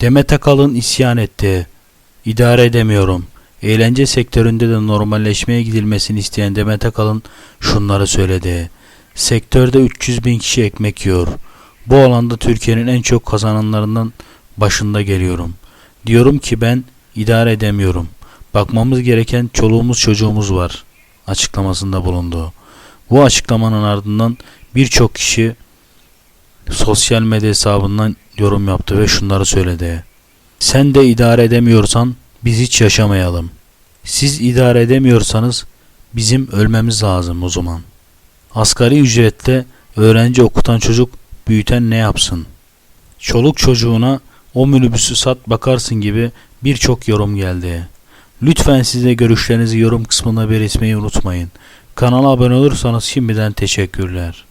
Demet Akalın isyan etti. İdare edemiyorum. Eğlence sektöründe de normalleşmeye gidilmesini isteyen Demet Akalın şunları söyledi. Sektörde 300 bin kişi ekmek yiyor. Bu alanda Türkiye'nin en çok kazananlarından başında geliyorum. Diyorum ki ben idare edemiyorum. Bakmamız gereken çoluğumuz çocuğumuz var açıklamasında bulundu. Bu açıklamanın ardından birçok kişi sosyal medya hesabından yorum yaptı ve şunları söyledi. Sen de idare edemiyorsan biz hiç yaşamayalım. Siz idare edemiyorsanız bizim ölmemiz lazım o zaman. Asgari ücretle öğrenci okutan çocuk büyüten ne yapsın? Çoluk çocuğuna o minibüsü sat bakarsın gibi birçok yorum geldi. Lütfen siz görüşlerinizi yorum kısmına belirtmeyi unutmayın. Kanala abone olursanız şimdiden teşekkürler.